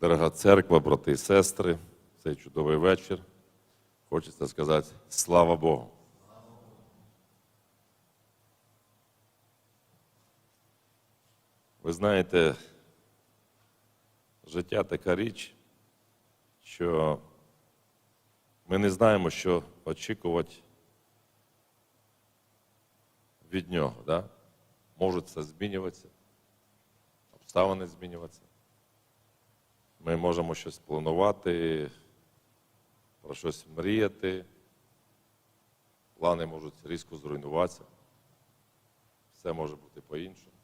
Дорога церква, брати і сестри, цей чудовий вечір. Хочеться сказати слава Богу. Ви знаєте, життя така річ, що ми не знаємо, що очікувати від нього. Да? Може це змінюватися, обставини змінюватися. Ми можемо щось планувати, про щось мріяти. Плани можуть різко зруйнуватися. Все може бути по-іншому.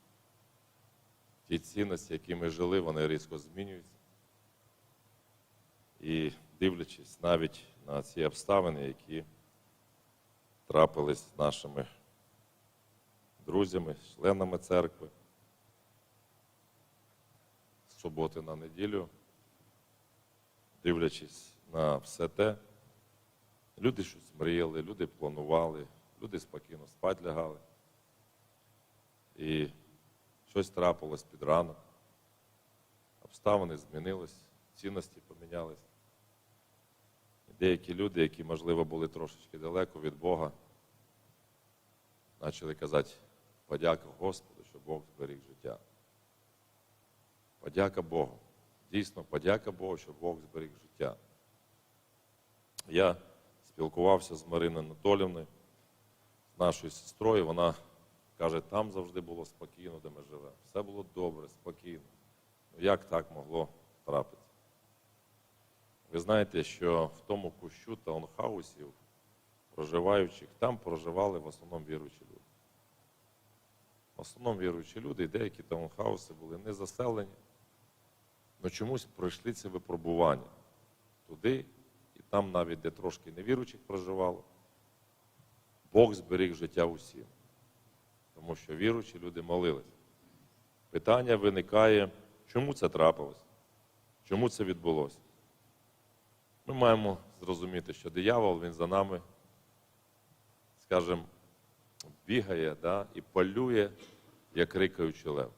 Ті цінності, які ми жили, вони різко змінюються. І дивлячись навіть на ці обставини, які трапились нашими друзями, членами церкви, з суботи на неділю, дивлячись на все те, люди щось мріяли, люди планували, люди спокійно спать лягали. І щось трапилось під ранок, обставини змінились, цінності помінялись. Деякі люди, які, можливо, були трошечки далеко від Бога, почали казати подяка Господу, що Бог зберіг життя. Подяка Богу. Дійсно, подяка Богу, що Бог зберіг життя. Я спілкувався з Мариною Анатолівною, з нашою сестрою. Вона каже, там завжди було спокійно, де ми живемо. Все було добре, спокійно. Ну як так могло трапитися? Ви знаєте, що в тому кущу таунхаусів, проживаючих, там проживали в основному віруючі люди. В основному віруючі люди, і деякі таунхауси були не заселені, але чомусь пройшли це випробування туди, і там навіть де трошки невіруючих проживало, Бог зберіг життя усім. Тому що віруючі люди молились. Питання виникає, чому це трапилось? Чому це відбулося? Ми маємо зрозуміти, що диявол він за нами, скажімо, бігає да, і полює, як рикаючий лев.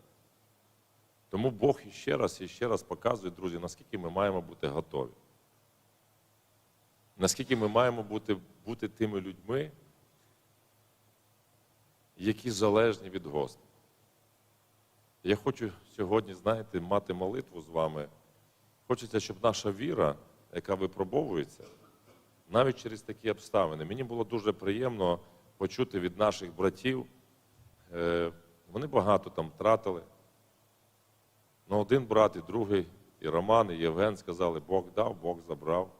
Тому Бог іще раз і ще раз показує, друзі, наскільки ми маємо бути готові. Наскільки ми маємо бути, бути тими людьми, які залежні від Господа. Я хочу сьогодні, знаєте, мати молитву з вами. Хочеться, щоб наша віра, яка випробовується, навіть через такі обставини. Мені було дуже приємно почути від наших братів. Е, Вони багато там втратили. Ну, один брат, і другий, і Роман, і Євген сказали, Бог дав, Бог забрав.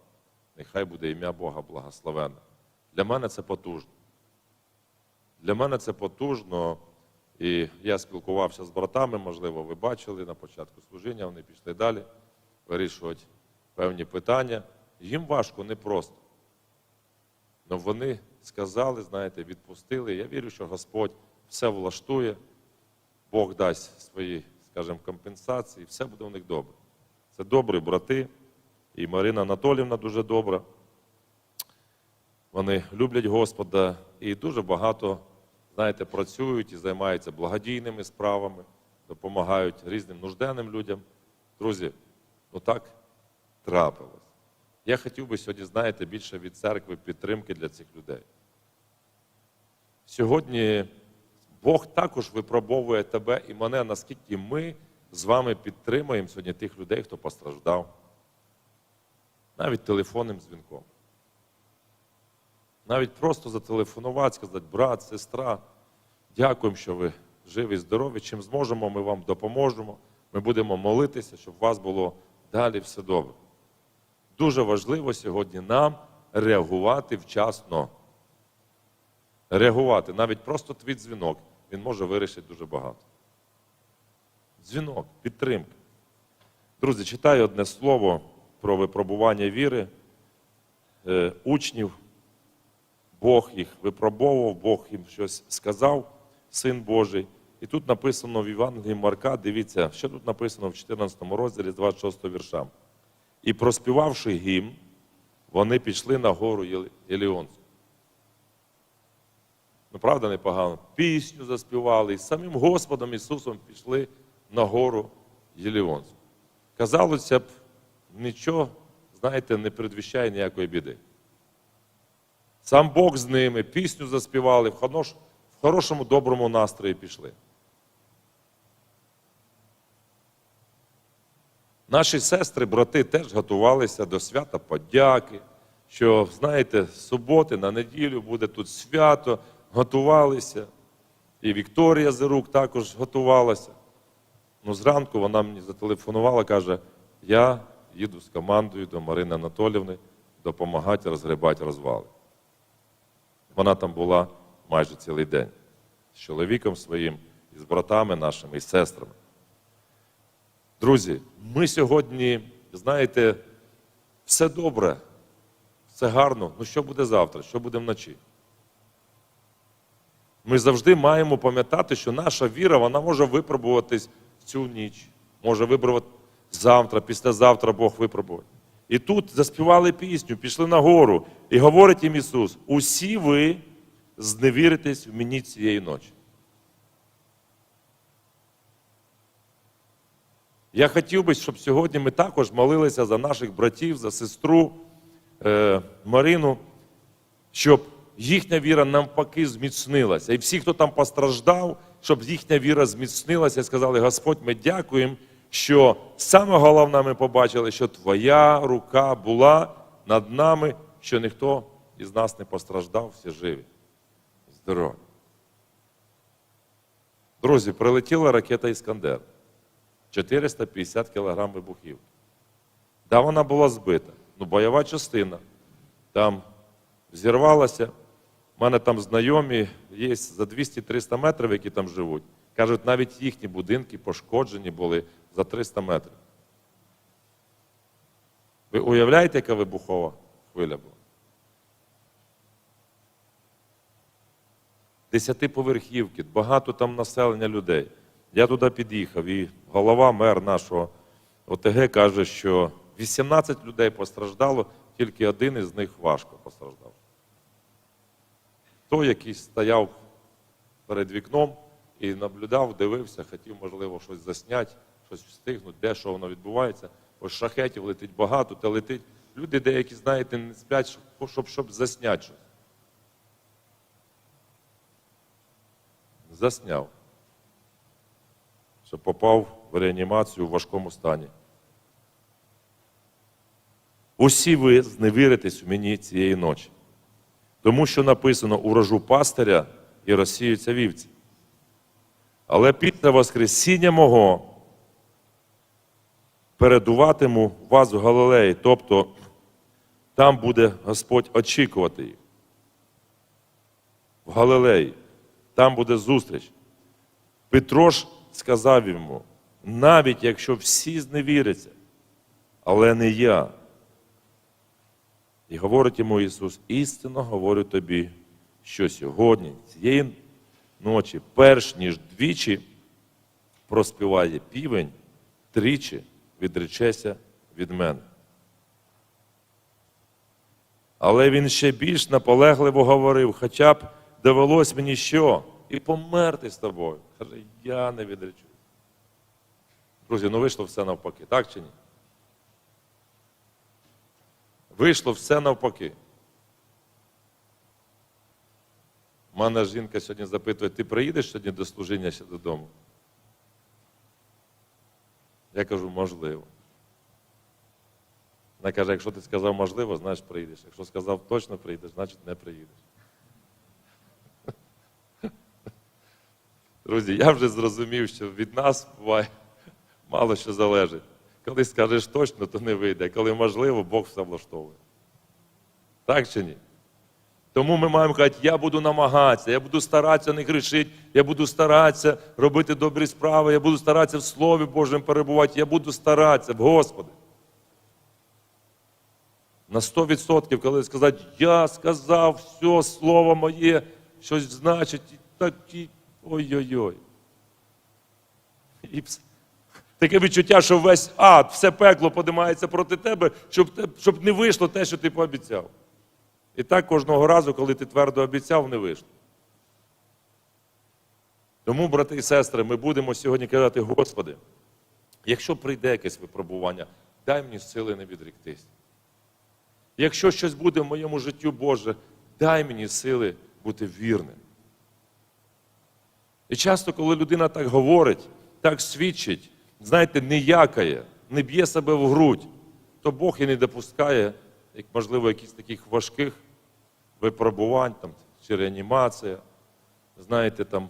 Нехай буде ім'я Бога благословенне. Для мене це потужно. Для мене це потужно. І я спілкувався з братами, можливо, ви бачили на початку служіння, вони пішли далі вирішувати певні питання. Їм важко, непросто. Але вони сказали, знаєте, відпустили. Я вірю, що Господь все влаштує, Бог дасть свої, скажімо, компенсації, все буде у них добре. Це добрі брати. І Марина Анатолівна дуже добра. Вони люблять Господа і дуже багато, знаєте, працюють і займаються благодійними справами, допомагають різним нужденним людям. Друзі, ну так трапилось. Я хотів би сьогодні, знаєте, більше від церкви підтримки для цих людей. Сьогодні Бог також випробовує тебе і мене, наскільки ми з вами підтримуємо сьогодні тих людей, хто постраждав. Навіть телефонним дзвінком. Навіть просто зателефонувати, сказати, брат, сестра, дякуємо, що ви живі, здорові. Чим зможемо, ми вам допоможемо. Ми будемо молитися, щоб у вас було далі все добре. Дуже важливо сьогодні нам реагувати вчасно. Реагувати. Навіть просто твій дзвінок, він може вирішити дуже багато. Дзвінок, підтримка. Друзі, читаю одне слово про випробування віри е, учнів. Бог їх випробовував, Бог їм щось сказав, Син Божий. І тут написано в Євангелії Марка, дивіться, що тут написано в 14 розділі з 26 віршам. І проспівавши гімн, вони пішли на гору Єліонську. Ну, правда, непогано. Пісню заспівали і самим Господом Ісусом пішли на гору Єліонську. Казалося б, нічого, знаєте, не передвіщає ніякої біди. Сам Бог з ними, пісню заспівали, в в хорошому, доброму настрої пішли. Наші сестри, брати теж готувалися до свята подяки, що, знаєте, з суботи на неділю буде тут свято, готувалися. І Вікторія Зирук також готувалася. Ну, зранку вона мені зателефонувала, каже: я їду з командою до Марини Анатолівни допомагати розгрібати розвали. Вона там була майже цілий день з чоловіком своїм, і з братами нашими, і з сестрами. Друзі, ми сьогодні, знаєте, все добре, все гарно. Ну що буде завтра, що буде вночі? Ми завжди маємо пам'ятати, що наша віра вона може випробуватись в цю ніч, може випробувати завтра, післязавтра Бог випробує. І тут заспівали пісню, пішли на гору, і говорить їм Ісус: усі ви зневіритесь в мені цієї ночі. Я хотів би, щоб сьогодні ми також молилися за наших братів, за сестру е, Марину, щоб їхня віра навпаки зміцнилася. І всі, хто там постраждав, щоб їхня віра зміцнилася сказали, Господь, ми дякуємо, що саме головне ми побачили, що Твоя рука була над нами, що ніхто із нас не постраждав, всі живі. Здорові. Друзі, прилетіла ракета Іскандер. 450 кілограм вибухів. Да, вона була збита. Ну, бойова частина. Там зірвалася. У мене там знайомі є за 200-300 метрів, які там живуть. Кажуть, навіть їхні будинки пошкоджені були за 300 метрів. Ви уявляєте, яка вибухова хвиля була? Десятиповерхівки, багато там населення людей. Я туди під'їхав, і голова, мер нашого ОТГ каже, що 18 людей постраждало, тільки один із них важко постраждав. Той, який стояв перед вікном і наблюдав, дивився, хотів, можливо, щось засняти, щось встигнути, де що воно відбувається. Ось шахетів летить багато, та летить. Люди деякі, знаєте, не сплять, щоб, щоб, щоб засняти щось. Засняв що попав в реанімацію в важкому стані. Усі ви зневіритесь у мені цієї ночі, тому що написано урожу пастиря і розсіються вівці. Але після Воскресіння мого передуватиму вас в Галилеї, тобто там буде Господь очікувати їх. В Галилеї, там буде зустріч. Петро ж сказав йому, навіть якщо всі зневіряться, але не я. І говорить йому Ісус, істинно говорю тобі, що сьогодні, цієї ночі, перш ніж двічі проспіває півень, тричі відречеся від мене. Але він ще більш наполегливо говорив, хоча б довелось мені що? І померти з тобою. Каже, я не відречусь. Друзі, ну вийшло все навпаки, так чи ні? Вийшло все навпаки. У мене жінка сьогодні запитує, ти приїдеш сьогодні до служіння ще додому? Я кажу, можливо. Вона каже, якщо ти сказав можливо, значить приїдеш. Якщо сказав точно приїдеш, значить не приїдеш. Друзі, я вже зрозумів, що від нас буває мало що залежить. Коли скажеш точно, то не вийде. Коли можливо, Бог все влаштовує. Так чи ні? Тому ми маємо казати, я буду намагатися, я буду старатися не грішити, я буду старатися робити добрі справи, я буду старатися в Слові Божому перебувати, я буду старатися в Господи. На 100%, коли сказати, я сказав все слово моє, щось значить, і такі. Ой-ой-ой. І пс- таке відчуття, що весь ад, все пекло подимається проти тебе, щоб, щоб не вийшло те, що ти пообіцяв. І так кожного разу, коли ти твердо обіцяв, не вийшло. Тому, брати і сестри, ми будемо сьогодні казати, Господи, якщо прийде якесь випробування, дай мені сили не відріктись. Якщо щось буде в моєму життю, Боже, дай мені сили бути вірним. І часто, коли людина так говорить, так свідчить, знаєте, не якає, не б'є себе в грудь, то Бог і не допускає, як, можливо, якихось таких важких випробувань, там, чи реанімація, знаєте, там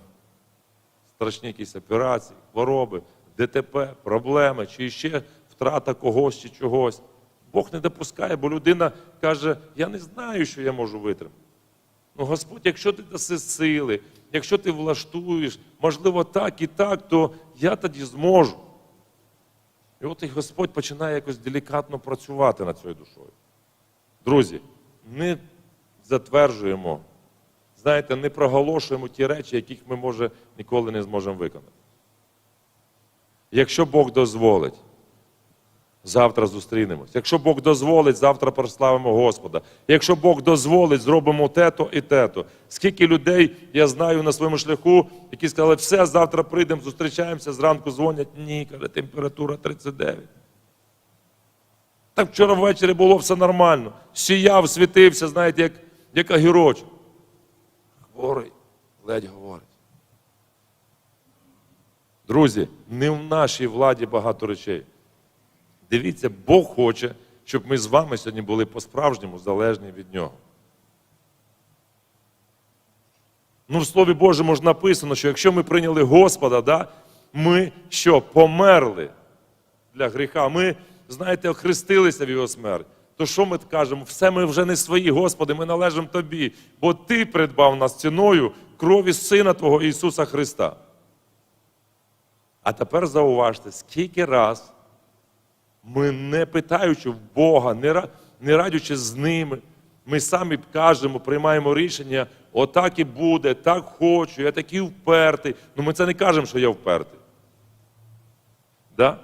страшні якісь операції, хвороби, ДТП, проблеми, чи ще втрата когось чи чогось. Бог не допускає, бо людина каже, я не знаю, що я можу витримати. Ну, Господь, якщо ти даси сили, якщо ти влаштуєш, можливо, так і так, то я тоді зможу. І от і Господь починає якось делікатно працювати над цією душою. Друзі, не затверджуємо, знаєте, не проголошуємо ті речі, яких ми, може, ніколи не зможемо виконати. Якщо Бог дозволить, завтра зустрінемось. Якщо Бог дозволить, завтра прославимо Господа. Якщо Бог дозволить, зробимо те-то і те-то. Скільки людей я знаю на своєму шляху, які сказали, все, завтра прийдемо, зустрічаємося, зранку дзвонять. Ні, каже, температура 39. Так вчора ввечері було все нормально. Сіяв, світився, знаєте, як, як огірочок. Хворий, ледь говорить. Друзі, не в нашій владі багато речей. Дивіться, Бог хоче, щоб ми з вами сьогодні були по-справжньому залежні від Нього. Ну, в Слові Божому ж написано, що якщо ми прийняли Господа, да, ми що, померли для гріха. Ми, знаєте, охрестилися в Його смерть. То що ми кажемо? Все ми вже не свої, Господи, ми належимо Тобі, бо Ти придбав нас ціною крові Сина Твого Ісуса Христа. А тепер зауважте, скільки раз ми не питаючи в Бога, не, ра- не радячи з ними, ми самі кажемо, приймаємо рішення, отак і буде, так хочу, я такий впертий. Ну ми це не кажемо, що я впертий. Да?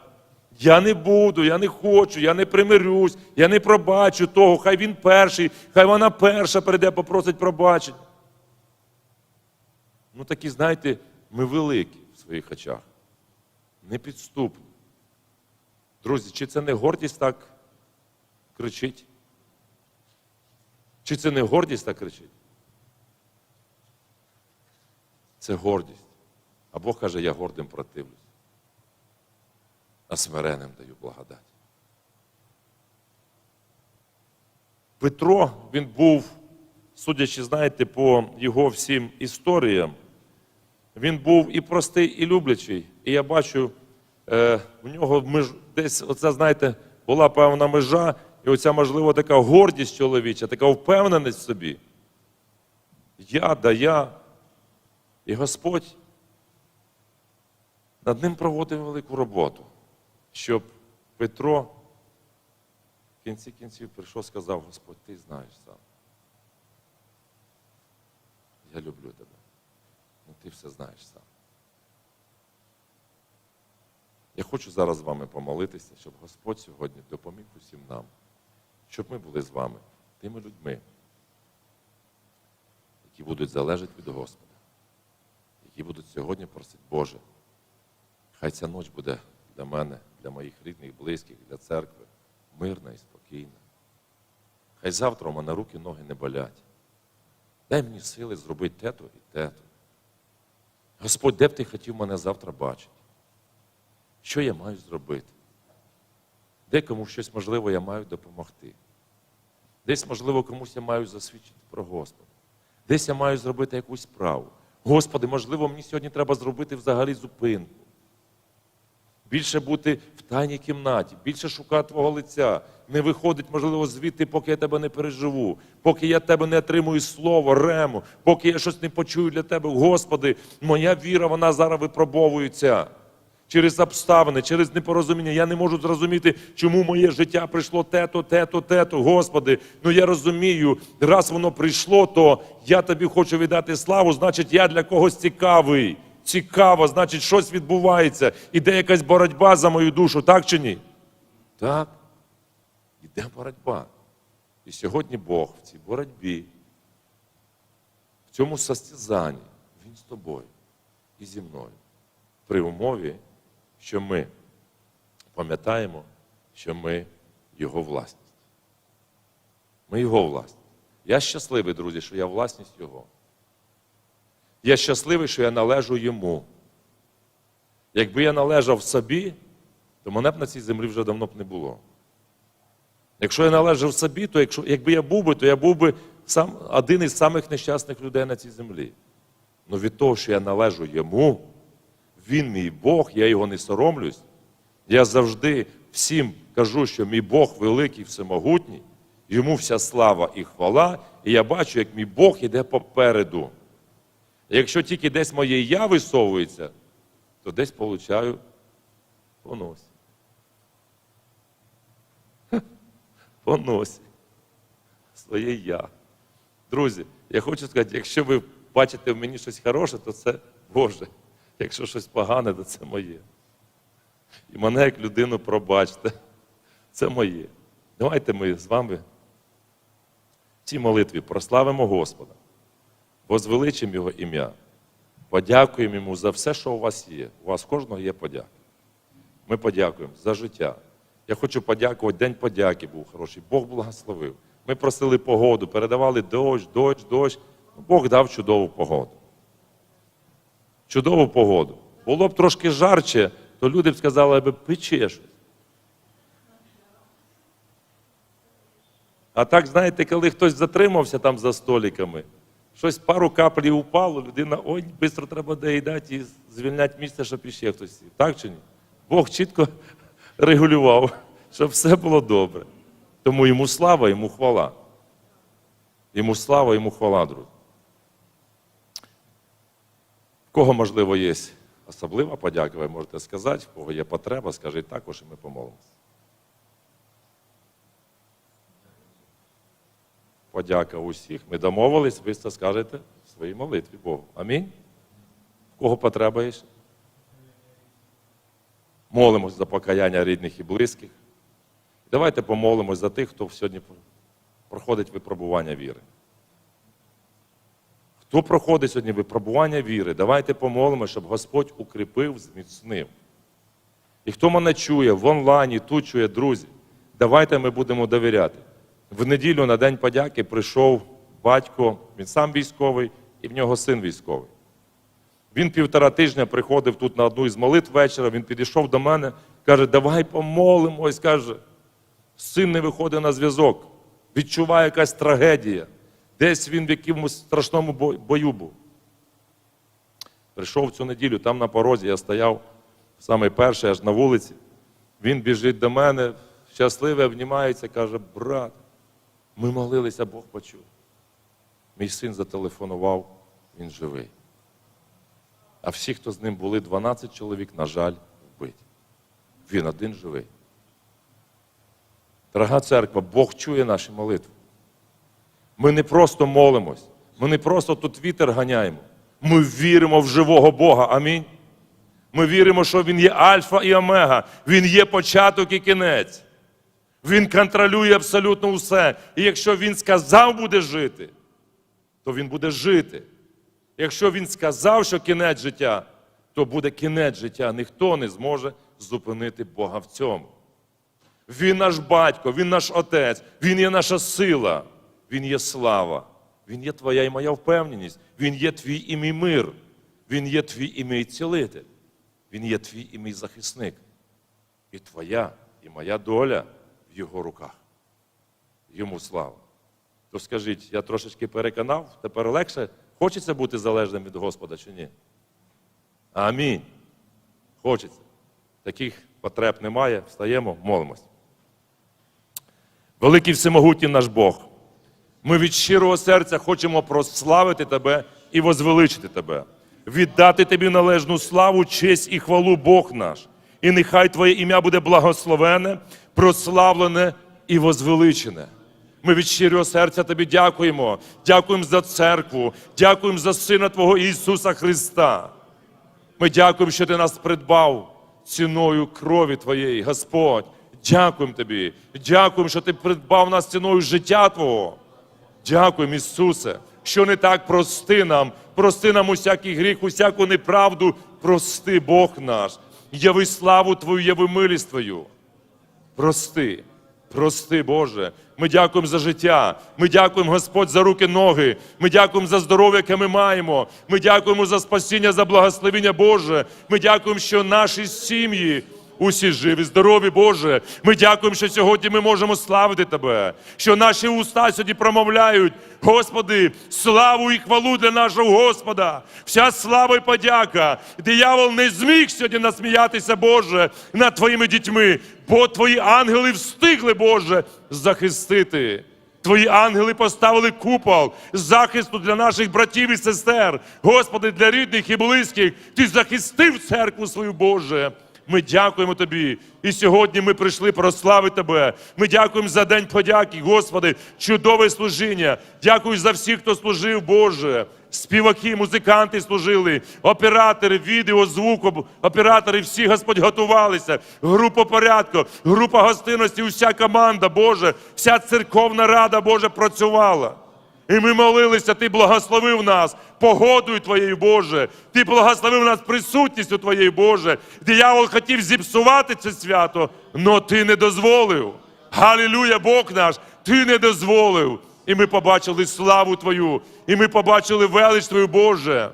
Я не буду, я не хочу, я не примирюсь, я не пробачу того, хай він перший, хай вона перша прийде, попросить пробачення. Ну такі, знаєте, ми великі в своїх очах, непідступні. Друзі, чи це не гордість так кричить? Чи це не гордість так кричить? Це гордість. А Бог каже, я гордим противлюсь. А смиренним даю благодать. Петро, він був, судячи, знаєте, по його всім історіям, він був і простий, і люблячий. І я бачу, е, в нього меж, десь, оце, знаєте, була певна межа, і оця, можливо, така гордість чоловіча, така впевненість в собі. Я да я. І Господь над ним проводив велику роботу, щоб Петро в кінці кінців прийшов і сказав, Господь, ти знаєш сам. Я люблю тебе. Ну ти все знаєш сам. Я хочу зараз з вами помолитися, щоб Господь сьогодні допоміг усім нам, щоб ми були з вами тими людьми, які будуть залежати від Господа, які будуть сьогодні просити, Боже, хай ця ніч буде для мене, для моїх рідних, близьких, для церкви мирна і спокійна. Хай завтра у мене руки, ноги не болять. Дай мені сили зробити те-то і те-то. Господь, де б ти хотів мене завтра бачити? Що я маю зробити? Декому щось, можливо, я маю допомогти. Десь, можливо, комусь я маю засвідчити про Господа. Десь я маю зробити якусь справу. Господи, можливо, мені сьогодні треба зробити взагалі зупинку. Більше бути в тайній кімнаті, більше шукати Твого лиця. Не виходить, можливо, звідти, поки я тебе не переживу, поки я тебе не отримую слово, рему, поки я щось не почую для тебе. Господи, моя віра, вона зараз випробовується через обставини, через непорозуміння. Я не можу зрозуміти, чому моє життя прийшло те-то, те-то, те-то. Господи, ну я розумію, раз воно прийшло, то я тобі хочу віддати славу, значить, я для когось цікавий. Цікаво, значить, щось відбувається. Іде якась боротьба за мою душу, так чи ні? Так. Іде боротьба. І сьогодні Бог в цій боротьбі, в цьому состязанні, Він з тобою і зі мною. При умові, що ми пам'ятаємо, що ми Його власність. Ми Його власність. Я щасливий, друзі, що я власність Його. Я щасливий, що я належу йому. Якби я належав собі, то мене б на цій землі вже давно б не було. Якщо я належав собі, то якщо, якби я був би, то я був би сам, один із самих нещасних людей на цій землі. Ну від того, що я належу йому, він мій Бог, я його не соромлюсь. Я завжди всім кажу, що мій Бог великий, всемогутній, йому вся слава і хвала, і я бачу, як мій Бог іде попереду. Якщо тільки десь моє я висовується, то десь получаю по носі. По носі. Своє я. Друзі, я хочу сказати, якщо ви бачите в мені щось хороше, то це Боже. Якщо щось погане, то це моє. І мене як людину пробачте. Це моє. Давайте ми з вами в цій молитві прославимо Господа возвеличимо Його ім'я, подякуємо Йому за все, що у вас є. У вас кожного є подяка. Ми подякуємо за життя. Я хочу подякувати, День подяки був хороший. Бог благословив. Ми просили погоду, передавали дощ, дощ, дощ. Бог дав чудову погоду. Чудову погоду. Було б трошки жарче, то люди б сказали, аби пече щось. А так, знаєте, коли хтось затримався там за столиками, щось пару каплі упало, людина, ой, швидко треба доїдати і звільняти місце, щоб іще хтось. Так чи ні? Бог чітко регулював, щоб все було добре. Тому йому слава, йому хвала. Йому слава, йому хвала, друзі. Кого, можливо, є особлива подяка, ви можете сказати, в кого є потреба, скажіть також, і ми помолимося. Подяка усіх. Ми домовились, ви це скажете в своїй молитві Богу. Амінь. В кого потреба є? Молимось за покаяння рідних і близьких. Давайте помолимось за тих, хто сьогодні проходить випробування віри. Хто проходить сьогодні випробування віри, давайте помолимося, щоб Господь укріпив, зміцнив. І хто мене чує в онлайні, тут чує, друзі, давайте ми будемо довіряти. В неділю на День подяки прийшов батько, він сам військовий, і в нього син військовий. Він півтора тижня приходив тут на одну із молитв вечора, він підійшов до мене, каже, давай помолимось, каже, син не виходить на зв'язок, відчуває якась трагедія. Десь він в якомусь страшному бою був. Прийшов цю неділю, там на порозі, я стояв саме перший, аж на вулиці. Він біжить до мене, щасливий, обнімається, каже, брат, ми молилися, Бог почув. Мій син зателефонував, він живий. А всі, хто з ним були, 12 чоловік, на жаль, вбиті. Він один живий. Дорога церква, Бог чує наші молитви. Ми не просто молимось, ми не просто тут вітер ганяємо. Ми віримо в живого Бога. Амінь. Ми віримо, що Він є Альфа і Омега. Він є початок і кінець. Він контролює абсолютно усе. І якщо він сказав буде жити, то він буде жити. Якщо він сказав, що кінець життя, то буде кінець життя. Ніхто не зможе зупинити Бога в цьому. Він наш батько, він наш отець, він є наша сила, він є слава, він є твоя і моя впевненість, він є твій і мій мир, він є твій і мій цілитель, він є твій і мій захисник. І твоя, і моя доля в його руках. Йому слава. То скажіть, я трошечки переконав, тепер легше хочеться бути залежним від Господа чи ні? Амінь. Хочеться. Таких потреб немає. Встаємо, молимось. Великий всемогутній наш Бог. Ми від щирого серця хочемо прославити Тебе і возвеличити Тебе, віддати Тобі належну славу, честь і хвалу Бог наш. І нехай Твоє ім'я буде благословене, прославлене і возвеличене. Ми від щирого серця Тобі дякуємо. Дякуємо за церкву, дякуємо за Сина Твого Ісуса Христа. Ми дякуємо, що Ти нас придбав ціною крові Твоєї, Господь. Дякуємо Тобі. Дякуємо, що Ти придбав нас ціною життя Твого. Дякуємо, Ісусе, що не так прости нам, прости нам усякий гріх, усяку неправду, прости Бог наш. Яви славу Твою, яви милість Твою. Прости, прости, Боже. Ми дякуємо за життя. Ми дякуємо, Господь, за руки, ноги. Ми дякуємо за здоров'я, яке ми маємо. Ми дякуємо за спасіння, за благословення Боже. Ми дякуємо, що наші сім'ї. Усі живі, здорові, Боже. Ми дякуємо, що сьогодні ми можемо славити Тебе, що наші уста сьогодні промовляють, Господи, славу і хвалу для нашого Господа. Вся слава і подяка. Диявол не зміг сьогодні насміятися, Боже, над Твоїми дітьми, бо Твої ангели встигли, Боже, захистити. Твої ангели поставили купол захисту для наших братів і сестер. Господи, для рідних і близьких. Ти захистив церкву свою Боже. Ми дякуємо Тобі. І сьогодні ми прийшли прославити Тебе. Ми дякуємо за день подяки, Господи, чудове служіння. Дякую за всіх, хто служив, Боже. Співаки, музиканти служили, оператори, відео, звуку, оператори, всі, Господь, готувалися. Група порядку, група гостинності, вся команда, Боже, вся церковна рада, Боже, працювала. І ми молилися, Ти благословив нас погодою Твоєю, Боже. Ти благословив нас присутністю Твоєю, Боже. Диявол хотів зіпсувати це свято, але Ти не дозволив. Галілюя, Бог наш, Ти не дозволив. І ми побачили славу Твою, і ми побачили велич Твою, Боже.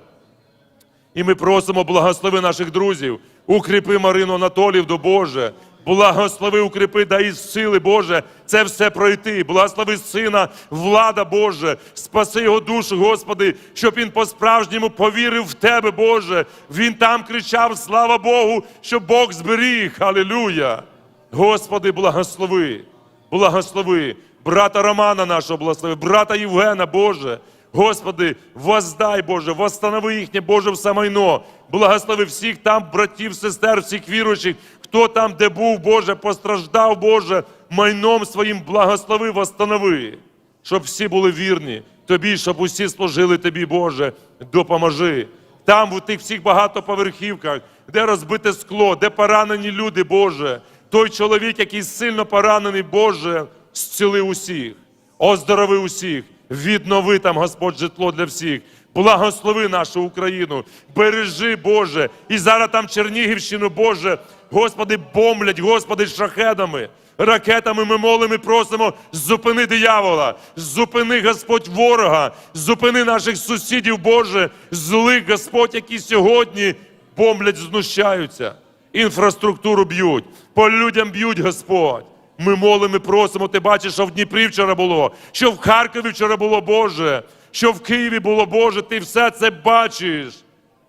І ми просимо, благослови наших друзів, укріпи Марину Анатолівну, Боже. Благослови, укріпи, дай сили, Боже, це все пройти. Благослови сина, влада, Боже, спаси його душу, Господи, щоб він по-справжньому повірив в Тебе, Боже. Він там кричав: слава Богу, що Бог зберіг. Алілуя. Господи, благослови, благослови, брата Романа нашого благослови, брата Євгена, Боже. Господи, воздай, Боже, восстанови їхнє Боже все майно. Благослови всіх там, братів, сестер, всіх віруючих, хто там, де був, Боже, постраждав, Боже, майном своїм благослови, восстанови, щоб всі були вірні Тобі, щоб усі служили Тобі, Боже, допоможи. Там, в тих всіх багатоповерхівках, де розбите скло, де поранені люди, Боже, той чоловік, який сильно поранений, Боже, зціли усіх, оздорови усіх. Віднови там, Господь, житло для всіх. Благослови нашу Україну, бережи, Боже. І зараз там Чернігівщину, Боже, Господи, бомблять, Господи, шахедами, ракетами ми молимо просимо, зупини диявола, зупини, Господь, ворога, зупини наших сусідів, Боже, злих, Господь, які сьогодні бомблять, знущаються, інфраструктуру б'ють, по людям б'ють, Господь. Ми молимо просимо, ти бачиш, що в Дніпрі вчора було, що в Харкові вчора було, Боже, що в Києві було, Боже, ти все це бачиш.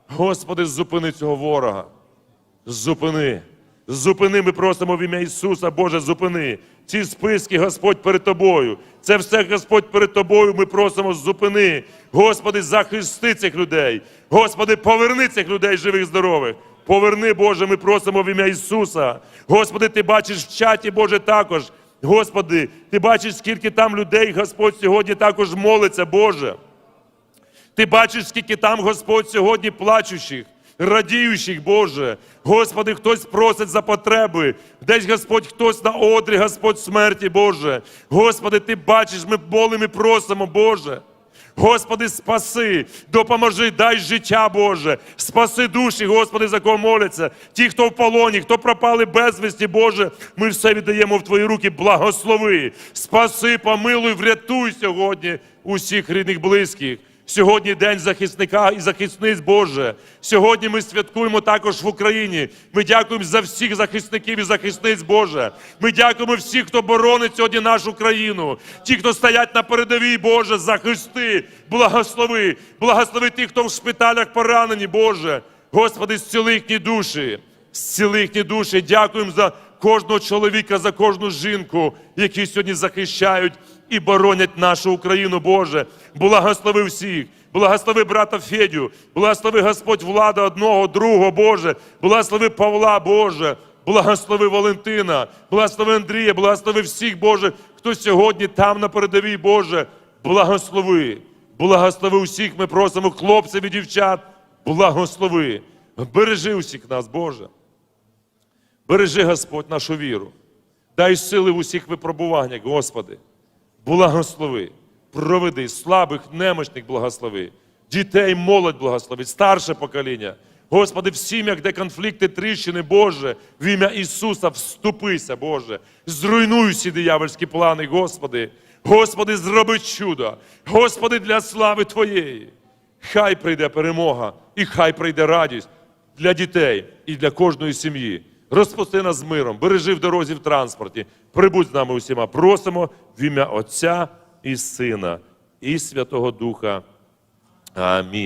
Господи, зупини цього ворога. Зупини. Зупини, ми просимо в ім'я Ісуса, Боже, зупини. Ці списки, Господь, перед тобою. Це все, Господь, перед тобою. Ми просимо, зупини. Господи, захисти цих людей. Господи, поверни цих людей живих, здорових. Поверни, Боже, ми просимо в ім'я Ісуса. Господи, ти бачиш в чаті, Боже, також. Господи, ти бачиш, скільки там людей, Господь, сьогодні також молиться, Боже. Ти бачиш, скільки там, Господь, сьогодні плачущих, радіючих, Боже. Господи, хтось просить за потреби. Десь, Господь, хтось на одрі, Господь смерті, Боже. Господи, ти бачиш, ми молимо і просимо, Боже. Господи, спаси, допоможи, дай життя, Боже. Спаси душі, Господи, за кого моляться. Ті, хто в полоні, хто пропали безвісті, Боже, ми все віддаємо в Твої руки. Благослови, спаси, помилуй, врятуй сьогодні усіх рідних близьких. Сьогодні день захисника і захисниць Боже. Сьогодні ми святкуємо також в Україні. Ми дякуємо за всіх захисників і захисниць Боже. Ми дякуємо всіх, хто боронить сьогодні нашу країну. Ті, хто стоять на передовій, Боже, захисти, благослови, благослови тих, хто в шпиталях поранені, Боже. Господи, зціли їхні душі, зціли їхні душі. Дякуємо за кожного чоловіка, за кожну жінку, які сьогодні захищають і боронять нашу Україну, Боже. Благослови всіх. Благослови брата Федю, благослови Господь влада одного, другого, Боже, благослови Павла, Боже, благослови Валентина, благослови Андрія, благослови всіх, Боже, хто сьогодні там на передовій, Боже, благослови, благослови всіх, ми просимо хлопців і дівчат, благослови, бережи усіх нас, Боже. Бережи, Господь, нашу віру. Дай сили в усіх випробуваннях, Господи. Благослови, проведи слабих, немощних благослови, дітей, молодь благослови, старше покоління. Господи, в сім'ях, де конфлікти, тріщини, Боже, в ім'я Ісуса вступися, Боже. Зруйнуй всі диявольські плани, Господи. Господи, зроби чудо. Господи, для слави Твоєї. Хай прийде перемога і хай прийде радість для дітей і для кожної сім'ї. Розпусти нас з миром, бережи в дорозі в транспорті. Прибудь з нами усіма. Просимо в ім'я Отця і Сина, і Святого Духа. Амінь.